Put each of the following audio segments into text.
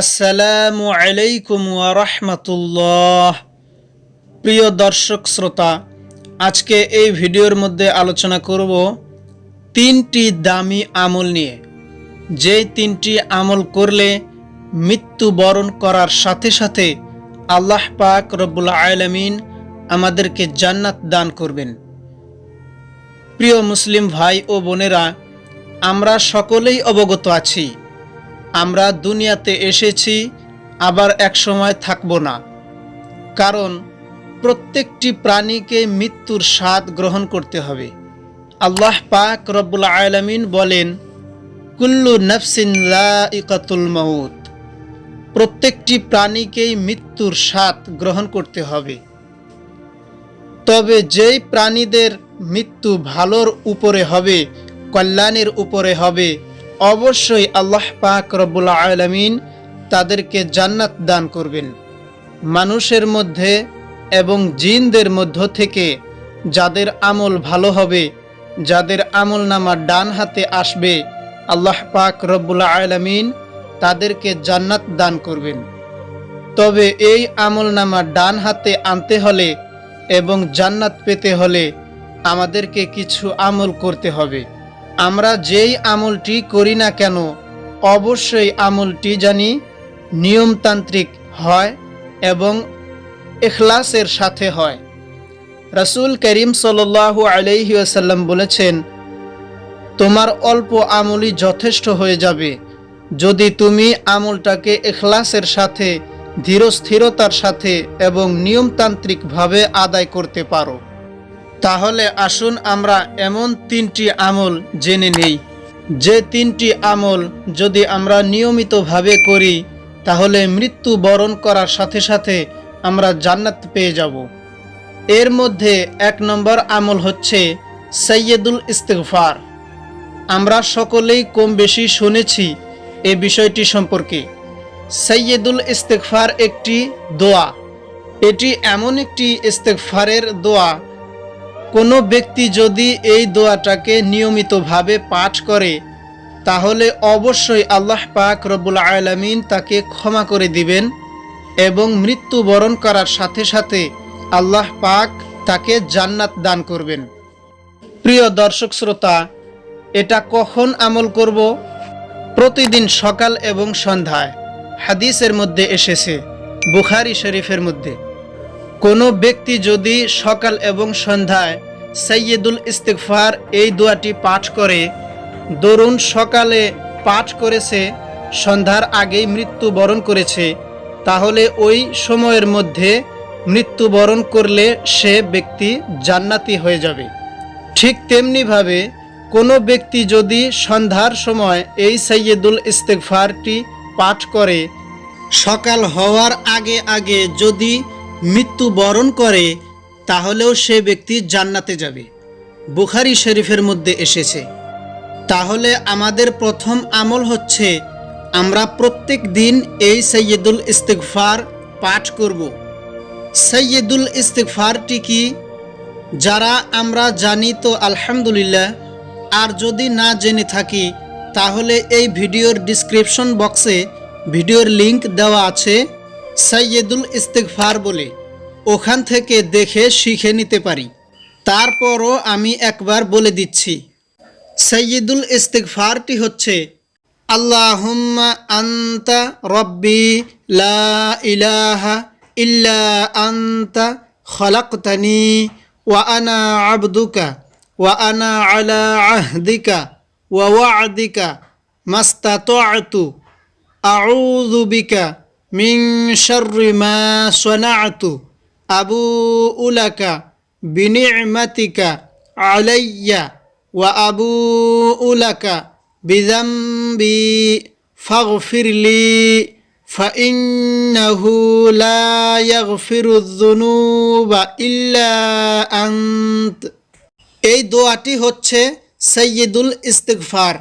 আসসালামু আলাইকুম রাহমাতুল্লাহ। প্রিয় দর্শক শ্রোতা, আজকে এই ভিডিওর মধ্যে আলোচনা করব তিনটি দামি আমল নিয়ে। যে তিনটি আমল করলে মৃত্যু বরণ করার সাথে সাথে আল্লাহ পাক রব্বুল আলামিন আমাদেরকে জান্নাত দান করবেন। প্রিয় মুসলিম ভাই ও বোনেরা, আমরা সকলেই অবগত আছি আমরা দুনিয়াতে এসেছি, আবার এক সময় থাকব না। কারণ প্রত্যেকটি প্রাণীকে মৃত্যুর স্বাদ গ্রহণ করতে হবে। আল্লাহ পাক রব্বুল আলামিন বলেন, কুল্লু নফসিন ইকাতুল মউত। প্রত্যেকটি প্রাণীকেই মৃত্যুর স্বাদ গ্রহণ করতে হবে। তবে যেই প্রাণীদের মৃত্যু ভালোর উপরে হবে, কল্যাণের উপরে হবে অবশ্যই আল্লাহ পাক রব্বুল আলমিন তাদেরকে জান্নাত দান করবেন। মানুষের মধ্যে এবং জিনদের মধ্য থেকে যাদের আমল ভালো হবে, যাদের আমল নামা ডান হাতে আসবে, আল্লাহ পাক রব্বুল আলমিন তাদেরকে জান্নাত দান করবেন। তবে এই আমল নামা ডান হাতে আনতে হলে এবং জান্নাত পেতে হলে আমাদেরকে কিছু আমল করতে হবে। আমরা যেই আমলটি করি না কেন, অবশ্যই আমলটি জানি নিয়মতান্ত্রিক হয় এবং এখলাসের সাথে হয়। রাসূল করিম সাল্লাল্লাহু আলাইহি ওয়াসাল্লাম বলেছেন, তোমার অল্প আমলই যথেষ্ট হয়ে যাবে। যদি তুমি আমলটাকে এখলাসের সাথে, ধীরস্থিরতার সাথে এবং নিয়মতান্ত্রিকভাবে আদায় করতে পারো। তাহলে আসুন আমরা এমন তিনটি আমল জেনে নেই। যে তিনটি আমল যদি আমরা নিয়মিতভাবে করি, তাহলে মৃত্যু বরণ করার সাথে সাথে আমরা জান্নাত পেয়ে যাব। এর মধ্যে এক নম্বর আমল হচ্ছে সৈয়দুল ইস্তেগফার। আমরা সকলেই কম বেশি শুনেছি এ বিষয়টি সম্পর্কে। সৈয়দুল ইস্তেকফার একটি দোয়া। এটি এমন একটি ইস্তেকফারের দোয়া কোনো ব্যক্তি যদি এই দোয়াটাকে নিয়মিতভাবে পাঠ করে, তাহলে অবশ্যই আল্লাহ পাক রব্বুল আলামিন তাকে ক্ষমা করে দিবেন এবং মৃত্যুবরণ করার সাথে সাথে আল্লাহ পাক তাকে জান্নাত দান করবেন। প্রিয় দর্শক শ্রোতা, এটা কখন আমল করব? প্রতিদিন সকাল এবং সন্ধ্যায়। হাদিসের মধ্যে এসেছে, বুখারি শরীফের মধ্যে। কোনো ব্যক্তি যদি সকাল এবং সন্ধ্যায় সৈয়দুল ইস্তেকফার এই দোয়াটি পাঠ করে, দরুন সকালে পাঠ করেছে, সন্ধ্যার আগেই মৃত্যুবরণ করেছে, তাহলে ওই সময়ের মধ্যে মৃত্যুবরণ করলে সে ব্যক্তি জান্নাতি হয়ে যাবে। ঠিক তেমনিভাবে কোনো ব্যক্তি যদি সন্ধ্যার সময় এই সৈয়দুল ইস্তেকফারটি পাঠ করে, সকাল হওয়ার আগে আগে যদি মৃত্যু বরণ করে, তাহলেও সে ব্যক্তি জান্নাতে যাবে। বুখারি শরীফের মধ্যে এসেছে, তাহলে আমাদের প্রথম আমল হচ্ছে, আমরা প্রত্যেক দিন এই সৈয়দুল ইস্তেকফার পাঠ করব। সৈয়দুল ইস্তেকফারটি কি? যারা আমরা জানি তো আলহামদুলিল্লাহ, আর যদি না জেনে থাকি, তাহলে এই ভিডিওর ডিসক্রিপশন বক্সে ভিডিওর লিংক দেওয়া আছে। সৈয়দুল ইস্তেকফার বলে, ওখান থেকে দেখে শিখে নিতে পারি। তারপরও আমি একবার বলে দিচ্ছি। সৈয়দুল ইস্তেকফারটি হচ্ছে, আল্লাহুম্মা আন্তা রব্বি লা ইলাহা ইল্লা আন্তা খলাকতানি ওয়া আনা আবদুকা ওয়া আনা আলা আহদিকা ওয়া ওয়াদিকা মাস্তাতআতু আউযু বিকা মিন শাররি মা সানাআতু আবুউ লাকা বিনি'মাতিকা আলাইয়া ওয়া আবুউ লাকা বিযামবি ফাগফির লি فإنه لا يغفر الذنوب إلا أنت এই দোয়াটি হচ্ছে সৈয়দুল ইস্তেগফার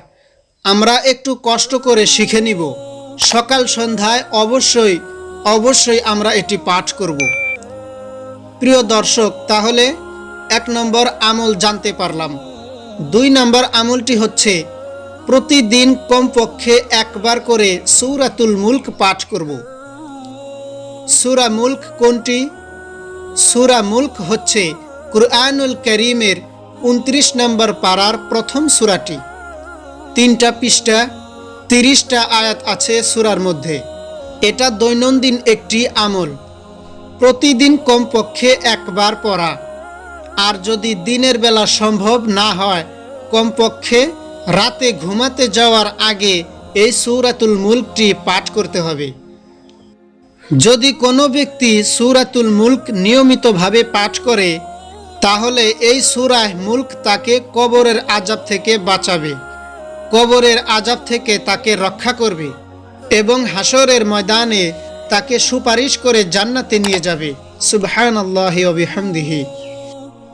আমরা একটু কষ্ট করে শিখে নিব সকাল সন্ধ্যায় অবশ্যই অবশ্যই আমরা এটি পাঠ করব। প্রিয় দর্শক, তাহলে এক নম্বর আমল জানতে পারলাম। দুই নম্বর আমলটি হচ্ছে, প্রতিদিন কমপক্ষে একবার করে সূরাতুল মুল্ক পাঠ করব। সুরা মুল্ক কোনটি? সূরা মুল্ক হচ্ছে কুরআনুল করিমের উনত্রিশ নম্বর পাড়ার প্রথম সুরাটি। তিনটা পৃষ্ঠা তিরিশটা আয়াত আছে সুরার মধ্যে। এটা দৈনন্দিন একটি আমল। প্রতিদিন কমপক্ষে একবার পড়া। আর যদি দিনের বেলা সম্ভব না হয়, কমপক্ষে রাতে ঘুমাতে যাওয়ার আগে এই সূরাতুল মুল্কটি পাঠ করতে হবে। যদি কোনো ব্যক্তি সূরাতুল মুল্ক নিয়মিতভাবে পাঠ করে, তাহলে এই সূরাহ মুল্ক তাকে কবরের আজাব থেকে বাঁচাবে। কবরের আজাব থেকে তাকে রক্ষা করবে এবং হাসরের ময়দানে তাকে সুপারিশ করে জান্নাতে নিয়ে যাবে। সুবহান আল্লাহ বিহামদিহি।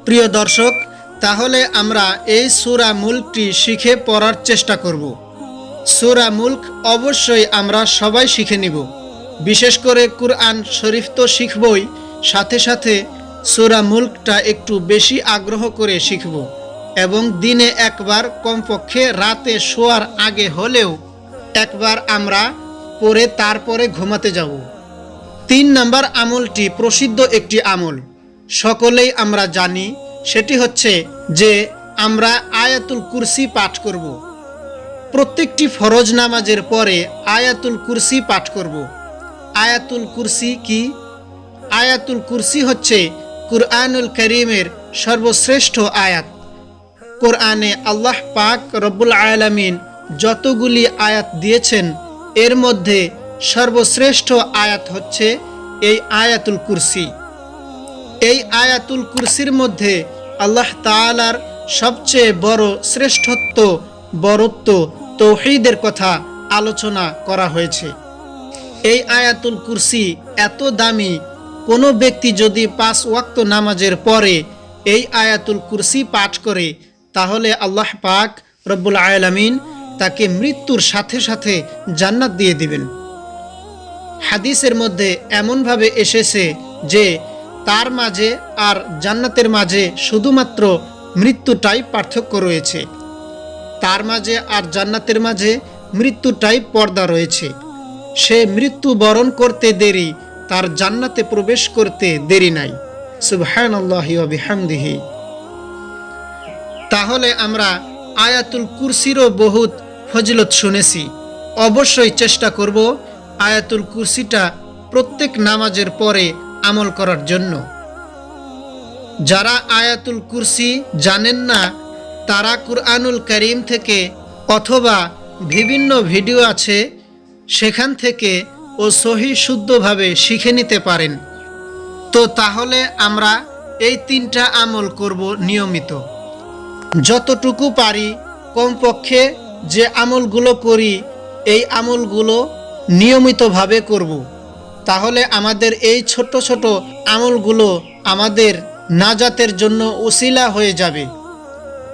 প্রিয় দর্শক, তাহলে আমরা এই সূরা মুল্কটি শিখে পড়ার চেষ্টা করব। সূরা মুল্ক অবশ্যই আমরা সবাই শিখে নিব। বিশেষ করে কুরআন শরীফ তো শিখবই, সাথে সাথে সূরা মুল্কটা একটু বেশি আগ্রহ করে শিখব। এবং দিনে একবার কমপক্ষে রাতে শোয়ার আগে হলেও একবার আমরা পরে তারপরে ঘুমাতে যাব। তিন নাম্বার আমলটি প্রসিদ্ধ একটি আমল। সকলেই আমরা জানি, সেটি হচ্ছে যে আমরা আয়াতুল কুরসি পাঠ করব। প্রত্যেকটি ফরজ নামাজের পরে আয়াতুল কুরসি পাঠ করব। আয়াতুল কুরসি কি? আয়াতুল কুরসি হচ্ছে কুরআনুল করিমের সর্বশ্রেষ্ঠ আয়াত। কোরআনে আল্লাহ পাক রব্বুল আলামিন যতগুলি আয়াত দিয়েছেন, এর মধ্যে সর্বশ্রেষ্ঠ আয়াত হচ্ছে এই আয়াতুল কুরসি। এই আয়াতুল কুরসির মধ্যে আল্লাহ তাআলার সবচেয়ে বড় শ্রেষ্ঠত্ব, বরত্ব, তৌহিদের কথা আলোচনা করা হয়েছে। এই আয়াতুল কুরসি এত দামি, কোনো ব্যক্তি যদি পাঁচ ওয়াক্ত নামাজের পরে এই আয়াতুল কুরসি পাঠ করে তাহলে আল্লাহ পাক রব্বুল আলামিন তাকে মৃত্যুর সাথে সাথে জান্নাত দিয়ে দিবেন। হাদিসের মধ্যে এমনভাবে এসেছে যে তার মাঝে আর জান্নাতের মাঝে শুধুমাত্র মৃত্যুটাই পার্থক্য রয়েছে। তার মাঝে আর জান্নাতের মাঝে মৃত্যুটাই পর্দা রয়েছে। সে মৃত্যু বরণ করতে দেরি, তার জান্নাতে প্রবেশ করতে দেরি নাই। সুবহান বিহামদিহি। তাহলে আমরা আয়াতুল কুরসিরও বহুত ফজিলত শুনেছি। অবশ্যই চেষ্টা করব আয়াতুল কুরসিটা প্রত্যেক নামাজের পরে আমল করার জন্য। যারা আয়াতুল কুরসি জানেন না, তারা কুরআনুল করিম থেকে অথবা বিভিন্ন ভিডিও আছে, সেখান থেকে ও সহি শুদ্ধভাবে শিখে নিতে পারেন। তো তাহলে আমরা এই তিনটা আমল করব নিয়মিত। যতটুকু পারি কমপক্ষে যে আমলগুলো করি, এই আমলগুলো নিয়মিতভাবে করব। তাহলে আমাদের এই ছোট ছোট আমলগুলো আমাদের নাজাতের জন্য উসিলা হয়ে যাবে।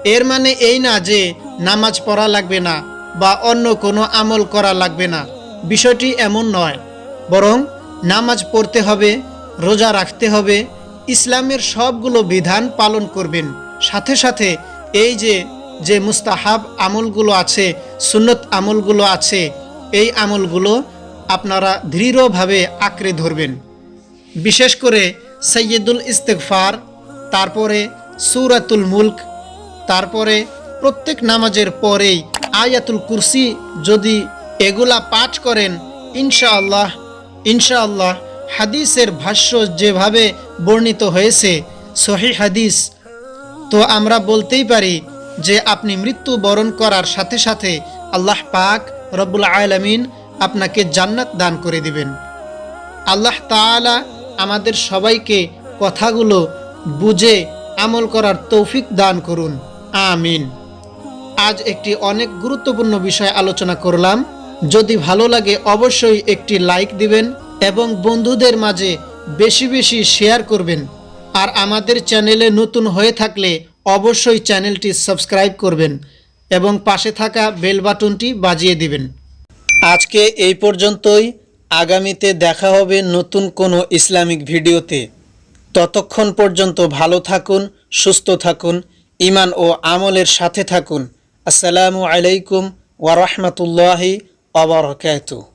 এর মানে এই না যে নামাজ পড়া লাগবে না বা অন্য কোনো আমল করা লাগবে না। বিষয়টি এমন নয়। বরং নামাজ পড়তে হবে, রোজা রাখতে হবে, ইসলামের সবগুলো বিধান পালন করবেন। সাথে সাথে এই যে যে মুস্তাহাব আমলগুলো আছে, সুন্নত আমলগুলো আছে, এই আমলগুলো আপনারা দৃঢ়ভাবে আঁকড়ে ধরবেন। বিশেষ করে সৈয়দুল ইস্তেকফার তারপরে সুরাতুল মুল্ক, তারপরে প্রত্যেক নামাজের পরেই আয়াতুল কুরসি যদি এগুলা পাঠ করেন, ইনশাআল্লাহ ইনশাআল্লাহ হাদিসের ভাষ্য যেভাবে বর্ণিত হয়েছে সহি হাদিস তো আমরা বলতেই পারি যে আপনি মৃত্যু বরণ করার সাথে সাথে আল্লাহ পাক রব্বুল আলমিন আপনাকে জান্নাত দান করে দিবেন। আল্লাহ তাআলা আমাদের সবাইকে কথাগুলো বুঝে আমল করার তৌফিক দান করুন। আমিন। আজ একটি অনেক গুরুত্বপূর্ণ বিষয় আলোচনা করলাম। যদি ভালো লাগে অবশ্যই একটি লাইক দিবেন এবং বন্ধুদের মাঝে বেশি বেশি শেয়ার করবেন। আর আমাদের চ্যানেলে নতুন হয়ে থাকলে অবশ্যই চ্যানেলটি সাবস্ক্রাইব করবেন এবং পাশে থাকা বেল বাটনটি বাজিয়ে দিবেন। আজকে এই পর্যন্তই। আগামীতে দেখা হবে নতুন কোনো ইসলামিক ভিডিওতে। ততক্ষণ পর্যন্ত ভালো থাকুন, সুস্থ থাকুন ইমান ও আমলের সাথে থাকুন। আসসালামু আলাইকুম ওয়া রাহমাতুল্লাহি ওয়া বারাকাতুহু।